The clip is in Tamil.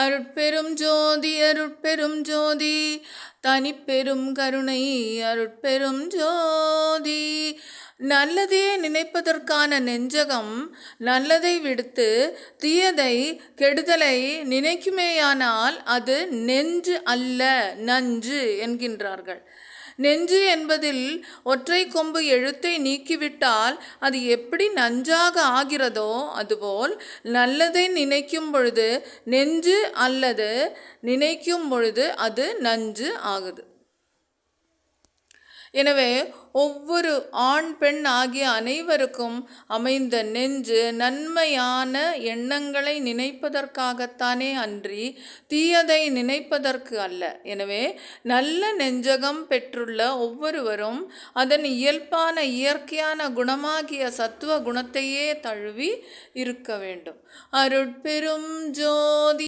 அருட்பெரும் ஜோதி அருட்பெரும் ஜோதி. தனிப்பெரும் கருணை அருட்பெரும் ஜோதி. நல்லதே நினைப்பதற்கான நெஞ்சகம் நல்லதை விடுத்து தீயதை கெடுதலை நினைக்குமேயானால் அது நெஞ்சு அல்ல நஞ்சு என்கின்றார்கள். நெஞ்சு என்பதில் ஒற்றை கொம்பு எழுத்தை நீக்கிவிட்டால் அது எப்படி நஞ்சாக ஆகிறதோ அதுபோல் நல்லதை நினைக்கும் பொழுது நெஞ்சு அல்லது நினைக்கும் பொழுது அது நஞ்சு ஆகுது. எனவே ஒவ்வொரு ஆண் பெண் ஆகிய அனைவருக்கும் அமைந்த நெஞ்சு நன்மையான எண்ணங்களை நினைப்பதற்காகத்தானே அன்றி தீயதை நினைப்பதற்கு அல்ல. எனவே நல்ல நெஞ்சகம் பெற்றுள்ள ஒவ்வொருவரும் அதன் இயல்பான இயற்கையான குணமாகிய சத்துவ குணத்தையே தழுவி இருக்க வேண்டும். அருட்பெரும் ஜோதி